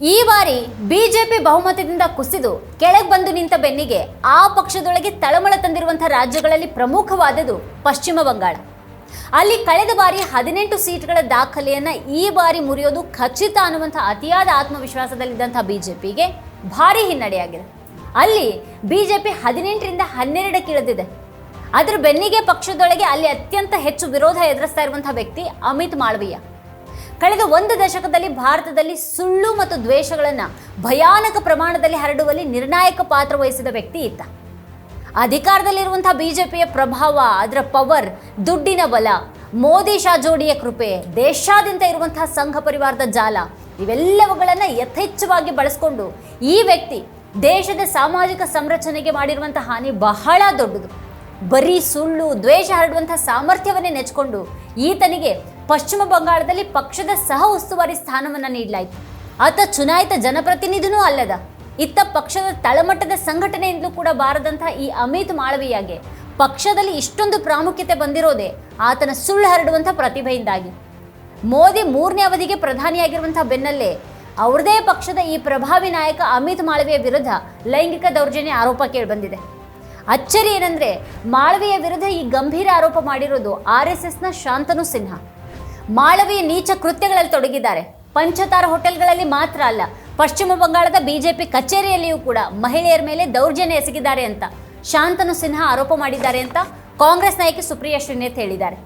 ಈ ಬಾರಿ ಬಿಜೆಪಿ ಬಹುಮತದಿಂದ ಕುಸಿದು ಕೆಳಗೆ ಬಂದು ನಿಂತ ಬೆನ್ನಿಗೆ ಆ ಪಕ್ಷದೊಳಗೆ ತಳಮಳ ತಂದಿರುವಂತಹ ರಾಜ್ಯಗಳಲ್ಲಿ ಪ್ರಮುಖವಾದದ್ದು ಪಶ್ಚಿಮ ಬಂಗಾಳ. ಅಲ್ಲಿ ಕಳೆದ ಬಾರಿ ಹದಿನೆಂಟು ಸೀಟ್ಗಳ ದಾಖಲೆಯನ್ನ ಈ ಬಾರಿ ಮುರಿಯೋದು ಖಚಿತ ಅನ್ನುವಂಥ ಅತಿಯಾದ ಆತ್ಮವಿಶ್ವಾಸದಲ್ಲಿದ್ದಂಥ ಬಿಜೆಪಿಗೆ ಭಾರಿ ಹಿನ್ನಡೆಯಾಗಿದೆ. ಅಲ್ಲಿ ಬಿಜೆಪಿ ಹದಿನೆಂಟರಿಂದ ಹನ್ನೆರಡಕ್ಕೆ ಇಳಿದಿದೆ ಅದರ ಬೆನ್ನಿಗೆ ಪಕ್ಷದೊಳಗೆ ಅಲ್ಲಿ ಅತ್ಯಂತ ಹೆಚ್ಚು ವಿರೋಧ ಎದುರಿಸ್ತಾ ಇರುವಂತಹ ವ್ಯಕ್ತಿ ಅಮಿತ್ ಮಾಳವೀಯ. ಕಳೆದ ಒಂದು ದಶಕದಲ್ಲಿ ಭಾರತದಲ್ಲಿ ಸುಳ್ಳು ಮತ್ತು ದ್ವೇಷಗಳನ್ನು ಭಯಾನಕ ಪ್ರಮಾಣದಲ್ಲಿ ಹರಡುವಲ್ಲಿ ನಿರ್ಣಾಯಕ ಪಾತ್ರ ವಹಿಸಿದ ವ್ಯಕ್ತಿ ಇದ್ದ. ಅಧಿಕಾರದಲ್ಲಿರುವಂತಹ ಬಿಜೆಪಿಯ ಪ್ರಭಾವ, ಅದರ ಪವರ್, ದುಡ್ಡಿನ ಬಲ, ಮೋದಿ ಶಾ ಜೋಡಿಯ ಕೃಪೆ, ದೇಶಾದ್ಯಂತ ಇರುವಂತಹ ಸಂಘ ಪರಿವಾರದ ಜಾಲ, ಇವೆಲ್ಲವುಗಳನ್ನು ಯಥೇಚ್ಛವಾಗಿ ಬಳಸಿಕೊಂಡು ಈ ವ್ಯಕ್ತಿ ದೇಶದ ಸಾಮಾಜಿಕ ಸಂರಚನೆಗೆ ಮಾಡಿರುವಂತಹ ಹಾನಿ ಬಹಳ ದೊಡ್ಡದು. ಬರೀ ಸುಳ್ಳು, ದ್ವೇಷ ಹರಡುವಂತಹ ಸಾಮರ್ಥ್ಯವನ್ನೇ ನೆಚ್ಕೊಂಡು ಈತನಿಗೆ ಪಶ್ಚಿಮ ಬಂಗಾಳದಲ್ಲಿ ಪಕ್ಷದ ಸಹ ಉಸ್ತುವಾರಿ ಸ್ಥಾನವನ್ನು ನೀಡಲಾಯಿತು. ಆತ ಚುನಾಯಿತ ಜನಪ್ರತಿನಿಧಿನೂ ಅಲ್ಲದ, ಇತ್ತ ಪಕ್ಷದ ತಳಮಟ್ಟದ ಸಂಘಟನೆಯಿಂದಲೂ ಕೂಡ ಬಾರದಂತಹ ಈ ಅಮಿತ್ ಮಾಳವಿಯಾಗೆ ಪಕ್ಷದಲ್ಲಿ ಇಷ್ಟೊಂದು ಪ್ರಾಮುಖ್ಯತೆ ಬಂದಿರೋದೇ ಆತನ ಸುಳ್ಳು ಹರಡುವಂಥ ಪ್ರತಿಭೆಯಿಂದಾಗಿ. ಮೋದಿ ಮೂರನೇ ಅವಧಿಗೆ ಪ್ರಧಾನಿಯಾಗಿರುವಂತಹ ಬೆನ್ನಲ್ಲೇ ಅವ್ರದೇ ಪಕ್ಷದ ಈ ಪ್ರಭಾವಿ ನಾಯಕ ಅಮಿತ್ ಮಾಳವಿಯ ವಿರುದ್ಧ ಲೈಂಗಿಕ ದೌರ್ಜನ್ಯ ಆರೋಪ ಕೇಳಿಬಂದಿದೆ. ಅಚ್ಚರಿ ಏನಂದ್ರೆ, ಮಾಳವಿಯ ವಿರುದ್ಧ ಈ ಗಂಭೀರ ಆರೋಪ ಮಾಡಿರೋದು ಆರ್ ಎಸ್ ಎಸ್ನ ಶಾಂತನು ಸಿನ್ಹಾ. ಮಾಳವಿಯ ನೀಚ ಕೃತ್ಯಗಳಲ್ಲಿ ತೊಡಗಿದ್ದಾರೆ. ಪಂಚತಾರ ಹೋಟೆಲ್ಗಳಲ್ಲಿ ಮಾತ್ರ ಅಲ್ಲ ಪಶ್ಚಿಮ ಬಂಗಾಳದ ಬಿಜೆಪಿ ಕಚೇರಿಯಲ್ಲಿಯೂ ಕೂಡ ಮಹಿಳೆಯರ ಮೇಲೆ ದೌರ್ಜನ್ಯ ಎಸಗಿದ್ದಾರೆ ಅಂತ ಶಾಂತನು ಸಿನ್ಹಾ ಆರೋಪ ಮಾಡಿದ್ದಾರೆ ಅಂತ ಕಾಂಗ್ರೆಸ್ ನಾಯಕಿ ಸುಪ್ರಿಯಾ ಶ್ರೀನೇತ್ ಹೇಳಿದ್ದಾರೆ.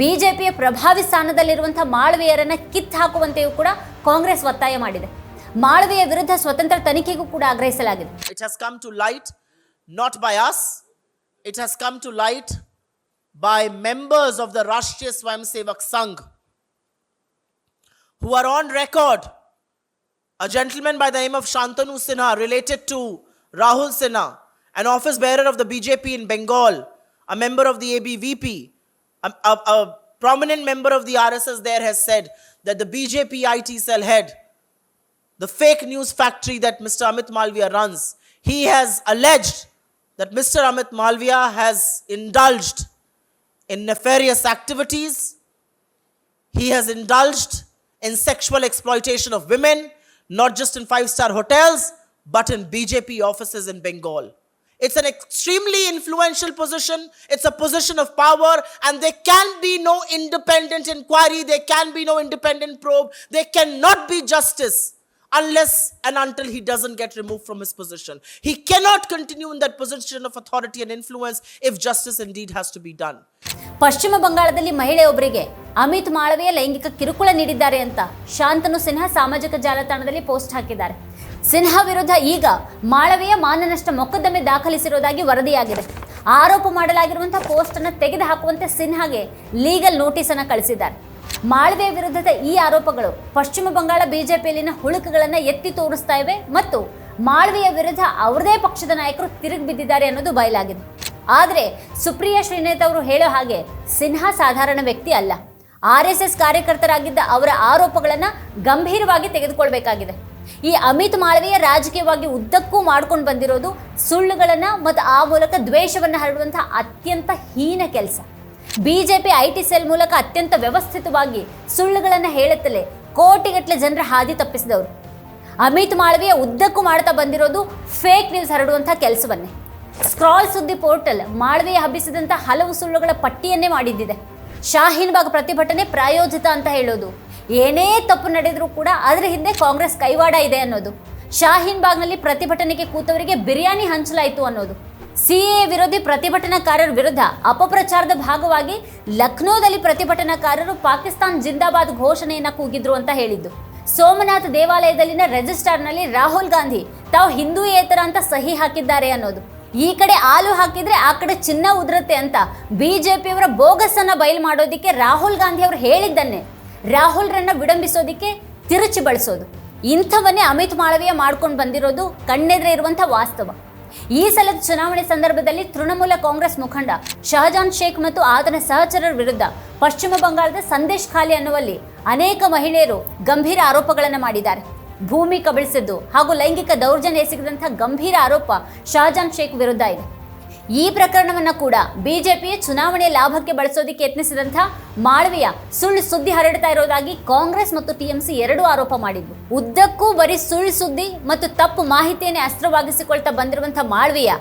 ಬಿಜೆಪಿಯ ಪ್ರಭಾವಿ ಸ್ಥಾನದಲ್ಲಿರುವಂಥ ಮಾಳವಿಯರನ್ನು ಕಿತ್ತು ಹಾಕುವಂತೆಯೂ ಕೂಡ ಕಾಂಗ್ರೆಸ್ ಒತ್ತಾಯ ಮಾಡಿದೆ. ಮಾಳವಿಯ ವಿರುದ್ಧ ಸ್ವತಂತ್ರ ತನಿಖೆಗೂ ಕೂಡ ಆಗ್ರಹಿಸಲಾಗಿದೆ. It has come to light not by us, it has come to light by members of the Rashtriya Swayamsevak Sangh. Who are on record. A gentleman by the name of Shantanu Sinha, related to Rahul Sinha, an office bearer of the BJP in Bengal, a member of the ABVP, a, a- a prominent member of the RSS there has said that the BJP IT cell head the fake news factory that Mr. Amit Malviya runs, he has alleged that Mr. Amit Malviya has indulged in nefarious activities. He has indulged in sexual exploitation of women, not just in five star hotels, but in BJP offices in Bengal. It's an extremely influential position. It's a position of power, and there can be no independent inquiry. There can be no independent probe. There cannot be justice unless and until he doesn't get removed from his position. He cannot continue in that position of authority and influence if justice indeed has to be done. ಪಶ್ಚಿಮ ಬಂಗಾಳದಲ್ಲಿ ಮಹಿಳೆಯೊಬ್ಬರಿಗೆ ಅಮಿತ್ ಮಾಳವಿಯ ಲೈಂಗಿಕ ಕಿರುಕುಳ ನೀಡಿದ್ದಾರೆ ಅಂತ ಶಾಂತನು ಸಿನ್ಹಾ ಸಾಮಾಜಿಕ ಜಾಲತಾಣದಲ್ಲಿ post ಹಾಕಿದ್ದಾರೆ ಸಿನ್ಹಾ ವಿರುದ್ಧ ಈಗ ಮಾಳವಿಯ ಮಾನನಷ್ಟ ಮೊಕದ್ದಮೆ ದಾಖಲಿಸಿರುವುದಾಗಿ ವರದಿಯಾಗಿದೆ ಆರೋಪ ಮಾಡಲಾಗಿರುವಂತಹ ಪೋಸ್ಟ್ ಅನ್ನು ತೆಗೆದುಹಾಕುವಂತೆ ಸಿನ್ಹಾಗೆ ಲೀಗಲ್ ನೋಟಿಸ್ ಅನ್ನು ಕಳಿಸಿದ್ದಾರೆ ಮಾಳವಿಯ ವಿರುದ್ಧದ ಈ ಆರೋಪಗಳು ಪಶ್ಚಿಮ ಬಂಗಾಳ ಬಿಜೆಪಿಯಲ್ಲಿನ ಹುಳುಕುಗಳನ್ನು ಎತ್ತಿ ತೋರಿಸ್ತಾ ಇವೆ ಮತ್ತು ಮಾಳ್ವೆಯ ವಿರುದ್ಧ ಅವರದೇ ಪಕ್ಷದ ನಾಯಕರು ತಿರುಗಿ ಬಿದ್ದಿದ್ದಾರೆ ಅನ್ನೋದು ಬಯಲಾಗಿದೆ. ಆದರೆ ಸುಪ್ರಿಯಾ ಶ್ರೀನಾಥ್ ಅವರು ಹೇಳೋ ಹಾಗೆ ಸಿನ್ಹಾ ಸಾಧಾರಣ ವ್ಯಕ್ತಿ ಅಲ್ಲ. ಆರ್ ಎಸ್ ಎಸ್ ಕಾರ್ಯಕರ್ತರಾಗಿದ್ದ ಅವರ ಆರೋಪಗಳನ್ನು ಗಂಭೀರವಾಗಿ ತೆಗೆದುಕೊಳ್ಬೇಕಾಗಿದೆ. ಈ ಅಮಿತ್ ಮಾಳ್ವೆಯ ರಾಜಕೀಯವಾಗಿ ಉದ್ದಕ್ಕೂ ಮಾಡ್ಕೊಂಡು ಬಂದಿರೋದು ಸುಳ್ಳುಗಳನ್ನು ಮತ್ತು ಆ ಮೂಲಕ ದ್ವೇಷವನ್ನು ಹರಡುವಂತಹ ಅತ್ಯಂತ ಹೀನ ಕೆಲಸ. ಬಿಜೆಪಿ ಐ ಟಿ ಸೆಲ್ ಮೂಲಕ ಅತ್ಯಂತ ವ್ಯವಸ್ಥಿತವಾಗಿ ಸುಳ್ಳುಗಳನ್ನು ಹೇಳುತ್ತಲೇ ಕೋಟಿಗಟ್ಟಲೆ ಜನರ ಹಾದಿ ತಪ್ಪಿಸಿದವರು. ಅಮಿತ್ ಮಾಳವಿಯ ಉದ್ದಕ್ಕೂ ಮಾಡ್ತಾ ಬಂದಿರೋದು ಫೇಕ್ ನ್ಯೂಸ್ ಹರಡುವಂಥ ಕೆಲಸವನ್ನೇ. ಸ್ಕ್ರಾಲ್ ಸುದ್ದಿ ಪೋರ್ಟಲ್ ಮಾಳವಿಯ ಹಬ್ಬಿಸಿದಂಥ ಹಲವು ಸುಳ್ಳುಗಳ ಪಟ್ಟಿಯನ್ನೇ ಮಾಡಿದ್ದಿದೆ. ಶಾಹೀನ್ ಬಾಗ್ ಪ್ರತಿಭಟನೆ ಪ್ರಾಯೋಜಿತ ಅಂತ ಹೇಳೋದು. ಏನೇ ತಪ್ಪು ನಡೆದರೂ ಕೂಡ ಅದರ ಹಿಂದೆ ಕಾಂಗ್ರೆಸ್ ಕೈವಾಡ ಇದೆ ಅನ್ನೋದು. ಶಾಹೀನ್ ಬಾಗ್ನಲ್ಲಿ ಪ್ರತಿಭಟನೆಗೆ ಕೂತವರಿಗೆ ಬಿರಿಯಾನಿ ಹಂಚಲಾಯಿತು ಅನ್ನೋದು. ಸಿಎ ವಿರೋಧಿ ಪ್ರತಿಭಟನಾಕಾರರ ವಿರುದ್ಧ ಅಪಪ್ರಚಾರದ ಭಾಗವಾಗಿ ಲಕ್ನೋದಲ್ಲಿ ಪ್ರತಿಭಟನಾಕಾರರು ಪಾಕಿಸ್ತಾನ್ ಜಿಂದಾಬಾದ್ ಘೋಷಣೆಯನ್ನ ಕೂಗಿದ್ರು ಅಂತ ಹೇಳಿದ್ದು. ಸೋಮನಾಥ್ ದೇವಾಲಯದಲ್ಲಿನ ರಿಜಿಸ್ಟಾರ್ನಲ್ಲಿ ರಾಹುಲ್ ಗಾಂಧಿ ತಾವು ಹಿಂದೂಯೇತರ ಅಂತ ಸಹಿ ಹಾಕಿದ್ದಾರೆ ಅನ್ನೋದು. ಈ ಕಡೆ ಹಾಲು ಹಾಕಿದ್ರೆ ಆ ಕಡೆ ಚಿನ್ನ ಉದುರುತ್ತೆ ಅಂತ ಬಿಜೆಪಿಯವರ ಬೋಗಸ್ ಅನ್ನ ಬಯಲು ಮಾಡೋದಿಕ್ಕೆ ರಾಹುಲ್ ಗಾಂಧಿ ಅವರು ಹೇಳಿದ್ದನ್ನೇ. ರಾಹುಲ್ರನ್ನ ವಿಡಂಬಿಸೋದಿಕ್ಕೆ ತಿರುಚಿ ಬಳಸೋದು. ಇಂಥವನ್ನೇ ಅಮಿತ್ ಮಾಳವೀಯ ಮಾಡ್ಕೊಂಡು ಬಂದಿರೋದು ಕಣ್ಣೆದ್ರೆ ಇರುವಂಥ ವಾಸ್ತವ. ಈ ಸಲದ ಚುನಾವಣೆ ಸಂದರ್ಭದಲ್ಲಿ ತೃಣಮೂಲ ಕಾಂಗ್ರೆಸ್ ಮುಖಂಡ ಶಹಜಾನ್ ಶೇಖ್ ಮತ್ತು ಆತನ ಸಹಚರರ ವಿರುದ್ಧ ಪಶ್ಚಿಮ ಬಂಗಾಳದ ಸಂದೇಶ್ ಖಾಲಿ ಅನ್ನುವಲ್ಲಿ ಅನೇಕ ಮಹಿಳೆಯರು ಗಂಭೀರ ಆರೋಪಗಳನ್ನು ಮಾಡಿದ್ದಾರೆ. ಭೂಮಿ ಕಬಳಿಸಿದ್ದು ಹಾಗೂ ಲೈಂಗಿಕ ದೌರ್ಜನ್ಯ ಎಸಗಿದಂತಹ ಗಂಭೀರ ಆರೋಪ ಶಹಜಾನ್ ಶೇಖ್ ವಿರುದ್ಧ ಇದೆ. ಈ ಪ್ರಕರಣವನ್ನು ಕೂಡ ಬಿಜೆಪಿ ಚುನಾವಣೆ ಲಾಭಕ್ಕೆ ಬಳಸೋದಕ್ಕೆ ಯತ್ನಿಸಿದಂಥ ಮಾಳವಿಯ ಸುಳ್ಳು ಸುದ್ದಿ ಹರಡ್ತಾ ಇರೋದಾಗಿ ಕಾಂಗ್ರೆಸ್ ಮತ್ತು ಟಿಎಂಸಿ ಎರಡು ಆರೋಪ ಮಾಡಿದ್ವು. ಉದ್ದಕ್ಕೂ ಬರೀ ಸುಳ್ಳು ಸುದ್ದಿ ಮತ್ತು ತಪ್ಪು ಮಾಹಿತಿಯನ್ನೇ ಅಸ್ತ್ರವಾಗಿಸಿಕೊಳ್ತಾ ಬಂದಿರುವಂಥ ಮಾಳವಿಯ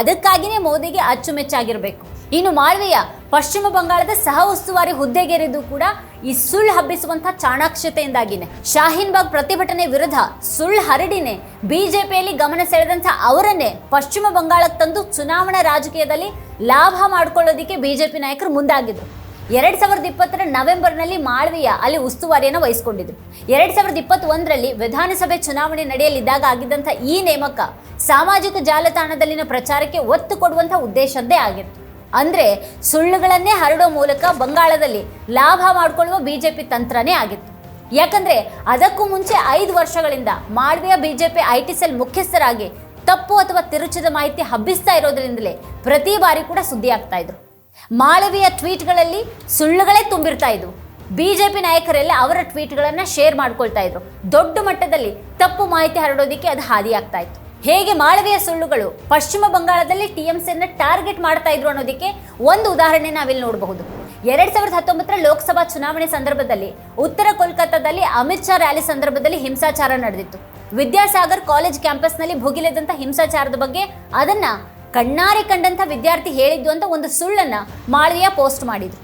ಅದಕ್ಕಾಗಿಯೇ ಮೋದಿಗೆ ಅಚ್ಚುಮೆಚ್ಚಾಗಿರಬೇಕು. ಇನ್ನು ಮಾಳ್ವಿಯ ಪಶ್ಚಿಮ ಬಂಗಾಳದ ಸಹ ಉಸ್ತುವಾರಿ ಹುದ್ದೆಗೇರಿದ್ದು ಕೂಡ ಈ ಸುಳ್ಳು ಹಬ್ಬಿಸುವಂತಹ ಚಾಣಾಕ್ಷತೆಯಿಂದಾಗಿನೇ. ಶಾಹೀನ್ ಬಾಗ್ ಪ್ರತಿಭಟನೆ ವಿರುದ್ಧ ಸುಳ್ಳು ಹರಡಿನೇ ಬಿಜೆಪಿಯಲ್ಲಿ ಗಮನ ಸೆಳೆದಂತಹ ಅವರನ್ನೇ ಪಶ್ಚಿಮ ಬಂಗಾಳಕ್ಕೆ ತಂದು ಚುನಾವಣಾ ರಾಜಕೀಯದಲ್ಲಿ ಲಾಭ ಮಾಡಿಕೊಳ್ಳೋದಿಕ್ಕೆ ಬಿಜೆಪಿ ನಾಯಕರು ಮುಂದಾಗಿದ್ದರು ಎರಡ್ ಸಾವಿರದ ಇಪ್ಪತ್ತರ ನವೆಂಬರ್ನಲ್ಲಿ ಮಾಳ್ವಿಯ ಅಲ್ಲಿ ಉಸ್ತುವಾರಿಯನ್ನು ವಹಿಸಿಕೊಂಡಿದ್ರು. ಎರಡ್ ಸಾವಿರದ ಇಪ್ಪತ್ತೊಂದರಲ್ಲಿ ವಿಧಾನಸಭೆ ಚುನಾವಣೆ ನಡೆಯಲಿದ್ದಾಗ ಆಗಿದ್ದಂಥ ಈ ನೇಮಕ ಸಾಮಾಜಿಕ ಜಾಲತಾಣದಲ್ಲಿನ ಪ್ರಚಾರಕ್ಕೆ ಒತ್ತು ಕೊಡುವಂಥ ಉದ್ದೇಶದ್ದೇ ಆಗಿತ್ತು. ಅಂದ್ರೆ ಸುಳ್ಳುಗಳನ್ನೇ ಹರಡೋ ಮೂಲಕ ಬಂಗಾಳದಲ್ಲಿ ಲಾಭ ಮಾಡಿಕೊಳ್ಳುವ ಬಿಜೆಪಿ ತಂತ್ರನೇ ಆಗಿತ್ತು. ಯಾಕಂದರೆ ಅದಕ್ಕೂ ಮುಂಚೆ ಐದು ವರ್ಷಗಳಿಂದ Malviya P I T cell ಮುಖ್ಯಸ್ಥರಾಗಿ ತಪ್ಪು ಅಥವಾ ತಿರುಚಿದ ಮಾಹಿತಿ ಹಬ್ಬಿಸ್ತಾ ಇರೋದ್ರಿಂದಲೇ ಪ್ರತಿ ಬಾರಿ ಕೂಡ ಸುದ್ದಿ ಆಗ್ತಾ ಇದ್ರು. ಮಾಳವಿಯ ಟ್ವೀಟ್ಗಳಲ್ಲಿ ಸುಳ್ಳುಗಳೇ ತುಂಬಿರ್ತಾ ಇದ್ವು. ಪಿ ನಾಯಕರೆಲ್ಲ ಅವರ ಟ್ವೀಟ್ಗಳನ್ನು ಶೇರ್ ಮಾಡ್ಕೊಳ್ತಾ ಇದ್ರು. ದೊಡ್ಡ ಮಟ್ಟದಲ್ಲಿ ತಪ್ಪು ಮಾಹಿತಿ ಹರಡೋದಕ್ಕೆ ಅದು ಹಾದಿಯಾಗ್ತಾ ಇತ್ತು. ಹೇಗೆ ಮಾಳವಿಯ ಸುಳ್ಳುಗಳು ಪಶ್ಚಿಮ ಬಂಗಾಳದಲ್ಲಿ ಟಿಎಂಸಿಯನ್ನ ಟಾರ್ಗೆಟ್ ಮಾಡ್ತಾ ಇದ್ರು ಅನ್ನೋದಕ್ಕೆ ಒಂದು ಉದಾಹರಣೆ ನಾವಿಲ್ಲಿ ನೋಡಬಹುದು. ಎರಡ್ ಸಾವಿರದ ಹತ್ತೊಂಬತ್ತರ ಲೋಕಸಭಾ ಚುನಾವಣೆ ಸಂದರ್ಭದಲ್ಲಿ ಉತ್ತರ ಕೋಲ್ಕತ್ತಾದಲ್ಲಿ ಅಮಿತ್ ಶಾ ರ್ಯಾಲಿ ಸಂದರ್ಭದಲ್ಲಿ ಹಿಂಸಾಚಾರ ನಡೆದಿತ್ತು. ವಿದ್ಯಾಸಾಗರ್ ಕಾಲೇಜ್ ಕ್ಯಾಂಪಸ್ನಲ್ಲಿ ಭುಗಿಲೆದಂತ ಹಿಂಸಾಚಾರದ ಬಗ್ಗೆ ಅದನ್ನ ಕಣ್ಣಾರೆ ಕಂಡಂತ ವಿದ್ಯಾರ್ಥಿ ಹೇಳಿದ್ದು ಅಂತ ಒಂದು ಸುಳ್ಳನ್ನ ಮಾಳವಿಯ ಪೋಸ್ಟ್ ಮಾಡಿದ್ರು.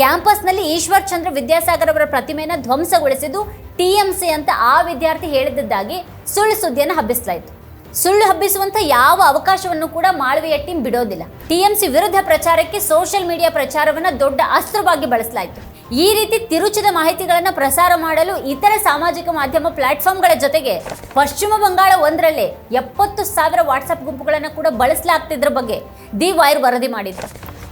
ಕ್ಯಾಂಪಸ್ನಲ್ಲಿ ಈಶ್ವರ್ ಚಂದ್ರ ವಿದ್ಯಾಸಾಗರ್ ಅವರ ಪ್ರತಿಮೆಯನ್ನು ಧ್ವಂಸಗೊಳಿಸಿದ್ದು ಟಿಎಂಸಿ ಅಂತ ಆ ವಿದ್ಯಾರ್ಥಿ ಹೇಳಿದ್ದಾಗಿ ಸುಳ್ಳು ಸುದ್ದಿಯನ್ನು ಹಬ್ಬಿಸಲಾಯಿತು. ಸುಳ್ಳು ಹಬ್ಬಿಸುವಂತ ಯಾವ ಅವಕಾಶವನ್ನು ಕೂಡ ಮಾಳವಿಯ ಟೀಮ್ ಬಿಡೋದಿಲ್ಲ. ಟಿಎಂಸಿ ವಿರುದ್ಧ ಪ್ರಚಾರಕ್ಕೆ ಸೋಷಿಯಲ್ ಮೀಡಿಯಾ ಪ್ರಚಾರವನ್ನ ದೊಡ್ಡ ಅಸ್ತ್ರವಾಗಿ ಬಳಸಲಾಯಿತು. ಈ ರೀತಿ ತಿರುಚಿದ ಮಾಹಿತಿಗಳನ್ನು ಪ್ರಸಾರ ಮಾಡಲು ಇತರ ಸಾಮಾಜಿಕ ಮಾಧ್ಯಮ ಪ್ಲಾಟ್ಫಾರ್ಮ್ಗಳ ಜೊತೆಗೆ ಪಶ್ಚಿಮ ಬಂಗಾಳ ಒಂದರಲ್ಲೇ ಎಪ್ಪತ್ತು ಸಾವಿರ ವಾಟ್ಸಪ್ ಗುಂಪುಗಳನ್ನು ಕೂಡ ಬಳಸಲಾಗ್ತಿದ್ರ ಬಗ್ಗೆ ದಿ ವೈರ್ ವರದಿ ಮಾಡಿದ್ರು.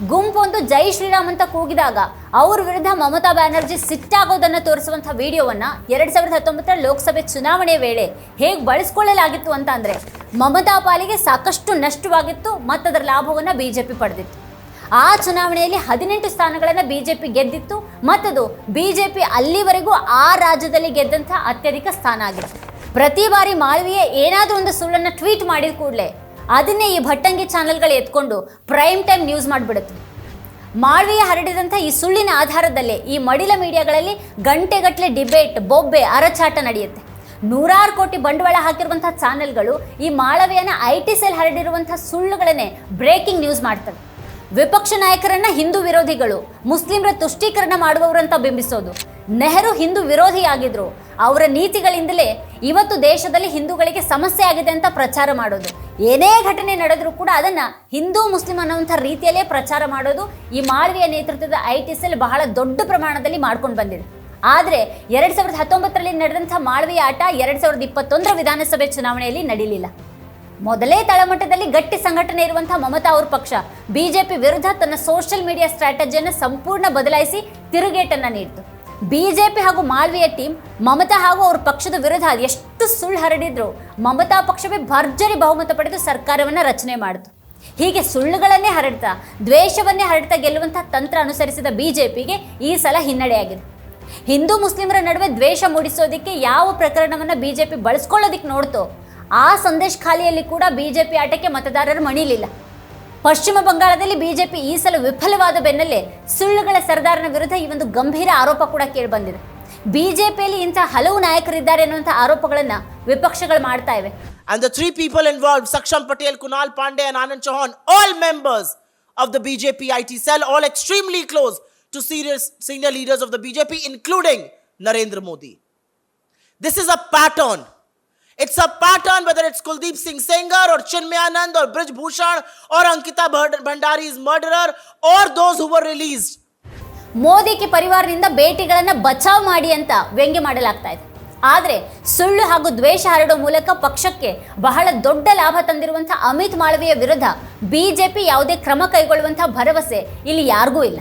ಗುಂಪೊಂದು ಜೈ ಶ್ರೀರಾಮ್ ಅಂತ ಕೂಗಿದಾಗ ಅವ್ರ ವಿರುದ್ಧ ಮಮತಾ ಬ್ಯಾನರ್ಜಿ ಸಿಟ್ಟಾಗೋದನ್ನ ತೋರಿಸುವಂಥ ವಿಡಿಯೋವನ್ನ ಎರಡ್ ಸಾವಿರದ ಹತ್ತೊಂಬತ್ತರ ಲೋಕಸಭೆ ಚುನಾವಣೆ ವೇಳೆ ಹೇಗೆ ಬಳಸ್ಕೊಳ್ಳಲಾಗಿತ್ತು ಅಂತ ಅಂದ್ರೆ ಮಮತಾ ಪಾಲಿಗೆ ಸಾಕಷ್ಟು ನಷ್ಟವಾಗಿತ್ತು ಮತ್ತದರ ಲಾಭವನ್ನ ಬಿಜೆಪಿ ಪಡೆದಿತ್ತು. ಆ ಚುನಾವಣೆಯಲ್ಲಿ ಹದಿನೆಂಟು ಸ್ಥಾನಗಳನ್ನು ಬಿಜೆಪಿ ಗೆದ್ದಿತ್ತು. ಮತ್ತದು ಬಿಜೆಪಿ ಅಲ್ಲಿವರೆಗೂ ಆ ರಾಜ್ಯದಲ್ಲಿ ಗೆದ್ದಂಥ ಅತ್ಯಧಿಕ ಸ್ಥಾನ ಆಗಿತ್ತು. ಪ್ರತಿ ಬಾರಿ ಮಾಳ್ವಿಯ ಏನಾದರೂ ಒಂದು ಸುಳ್ಳನ್ನು ಟ್ವೀಟ್ ಮಾಡಿದ ಕೂಡಲೇ ಅದನ್ನೇ ಈ ಭಟ್ಟಂಗಿ ಚಾನೆಲ್ಗಳು ಎತ್ಕೊಂಡು ಪ್ರೈಮ್ ಟೈಮ್ ನ್ಯೂಸ್ ಮಾಡಿಬಿಡುತ್ತೆ. ಮಾಳ್ವಿಯ ಹರಡಿದಂಥ ಈ ಸುಳ್ಳಿನ ಆಧಾರದಲ್ಲೇ ಈ ಮಡಿಲ ಮೀಡಿಯಾಗಳಲ್ಲಿ ಗಂಟೆಗಟ್ಟಲೆ ಡಿಬೇಟ್, ಬೊಬ್ಬೆ, ಅರಚಾಟ ನಡೆಯುತ್ತೆ. ನೂರಾರು ಕೋಟಿ ಬಂಡವಾಳ ಹಾಕಿರುವಂಥ ಚಾನೆಲ್ಗಳು ಈ ಮಾಳವಿಯನ್ನು ಐ ಟಿ ಸೆಲ್ ಹರಡಿರುವಂಥ ಸುಳ್ಳುಗಳನ್ನೇ ಬ್ರೇಕಿಂಗ್ ನ್ಯೂಸ್ ಮಾಡ್ತವೆ. ವಿಪಕ್ಷ ನಾಯಕರನ್ನ ಹಿಂದೂ ವಿರೋಧಿಗಳು, ಮುಸ್ಲಿಮರ ತುಷ್ಟೀಕರಣ ಮಾಡುವವರಂತ ಬಿಂಬಿಸೋದು. ನೆಹರು ಹಿಂದೂ ವಿರೋಧಿಯಾಗಿದ್ರು ಅವರ ನೀತಿಗಳಿಂದಲೇ ಇವತ್ತು ದೇಶದಲ್ಲಿ ಹಿಂದೂಗಳಿಗೆ ಸಮಸ್ಯೆ ಆಗಿದೆ ಅಂತ ಪ್ರಚಾರ ಮಾಡೋದು. ಏನೇ ಘಟನೆ ನಡೆದರೂ ಕೂಡ ಅದನ್ನು ಹಿಂದೂ ಮುಸ್ಲಿಂ ಅನ್ನುವಂಥ ರೀತಿಯಲ್ಲೇ ಪ್ರಚಾರ ಮಾಡೋದು ಈ ಮಾಳ್ವಿಯ ನೇತೃತ್ವದ ಐ ಟಿ ಸೆಲ್ ಬಹಳ ದೊಡ್ಡ ಪ್ರಮಾಣದಲ್ಲಿ ಮಾಡ್ಕೊಂಡು ಬಂದಿದೆ. ಆದರೆ ಎರಡು ಸಾವಿರದ ಹತ್ತೊಂಬತ್ತರಲ್ಲಿ ನಡೆದಂಥ ಮಾಳ್ವಿಯ ಆಟ ಎರಡು ಸಾವಿರದ ಇಪ್ಪತ್ತೊಂದರ ವಿಧಾನಸಭೆ ಚುನಾವಣೆಯಲ್ಲಿ ನಡೀಲಿಲ್ಲ. ಮೊದಲೇ ತಳಮಟ್ಟದಲ್ಲಿ ಗಟ್ಟಿ ಸಂಘಟನೆ ಇರುವಂತಹ ಮಮತಾ ಅವ್ರ ಪಕ್ಷ ಬಿಜೆಪಿ ವಿರುದ್ಧ ತನ್ನ ಸೋಷಿಯಲ್ ಮೀಡಿಯಾ ಸ್ಟ್ರಾಟಜಿಯನ್ನು ಸಂಪೂರ್ಣ ಬದಲಾಯಿಸಿ ತಿರುಗೇಟನ್ನು ನೀಡಿತು. ಬಿಜೆಪಿ ಹಾಗೂ ಮಾಳ್ವಿಯ ಟೀಮ್, ಮಮತಾ ಹಾಗೂ ಅವ್ರ ಪಕ್ಷದ ವಿರುದ್ಧ ಎಷ್ಟು ಸುಳ್ಳು ಹರಡಿದ್ರು, ಮಮತಾ ಪಕ್ಷವೇ ಭರ್ಜರಿ ಬಹುಮತ ಪಡೆದು ಸರ್ಕಾರವನ್ನ ರಚನೆ ಮಾಡಿತು. ಹೀಗೆ ಸುಳ್ಳುಗಳನ್ನೇ ಹರಡ್ತಾ, ದ್ವೇಷವನ್ನೇ ಹರಡ್ತಾ ಗೆಲ್ಲುವಂತಹ ತಂತ್ರ ಅನುಸರಿಸಿದ ಬಿಜೆಪಿಗೆ ಈ ಸಲ ಹಿನ್ನಡೆಯಾಗಿದೆ. ಹಿಂದೂ ಮುಸ್ಲಿಮರ ನಡುವೆ ದ್ವೇಷ ಮೂಡಿಸೋದಕ್ಕೆ ಯಾವ ಪ್ರಕರಣವನ್ನ ಬಿಜೆಪಿ ಬಳಸ್ಕೊಳ್ಳೋದಿಕ್ಕೆ ನೋಡ್ತೋ, ಆ ಸಂದೇಶ ಖಾಲಿಯಲ್ಲಿ ಕೂಡ ಬಿಜೆಪಿ ಆಟಕ್ಕೆ ಮತದಾರರು ಮಣಿಲಿಲ್ಲ. ಪಶ್ಚಿಮ ಬಂಗಾಳದಲ್ಲಿ ಬಿಜೆಪಿ ಈ ಸಲ ವಿಫಲವಾದ ಬೆನ್ನಲ್ಲೇ ಸುಳ್ಳುಗಳ ಸರ್ದಾರನ ವಿರುದ್ಧ ಈ ಒಂದು ಗಂಭೀರ ಆರೋಪ ಕೂಡ ಕೇಳಿ ಬಂದಿದೆ. ಬಿಜೆಪಿಯಲ್ಲಿ ಇಂಥ ಹಲವು ನಾಯಕರಿದ್ದಾರೆ ಎನ್ನುವಂತಹ ಆರೋಪಗಳನ್ನು ವಿಪಕ್ಷಗಳು ಮಾಡ್ತಾ ಇವೆ. And the three people involve Saksham Patel Kunal Pandey and Anand Chauhan all members of the BJP I T cell all extremely close to serious senior leaders of the BJP including Narendra Modi this is a pattern It's a pattern whether it's Kuldeep Singh Sengar or Chinmayanand or Brij Bhushan or Ankita Bhandari's murderer or those who were released. ಮೋದಿಗೆ ಪರಿವಾರದಿಂದ ಭೇಟಿಗಳನ್ನ ಬಚಾವ್ ಮಾಡಿ ಅಂತ ವ್ಯಂಗ್ಯ ಮಾಡಲಾಗ್ತಾ ಇದೆ ಆದರೆ ಸುಳ್ಳು ಹಾಗೂ ದ್ವೇಷ ಹರಡೋ ಮೂಲಕ ಪಕ್ಷಕ್ಕೆ ಬಹಳ ದೊಡ್ಡ ಲಾಭ ತಂದಿರುವಂಥ ಅಮಿತ್ ಮಾಳವಿಯ ವಿರುದ್ಧ ಬಿಜೆಪಿ ಯಾವುದೇ ಕ್ರಮ ಕೈಗೊಳ್ಳುವಂಥ ಭರವಸೆ ಇಲ್ಲಿ ಯಾರಿಗೂ ಇಲ್ಲ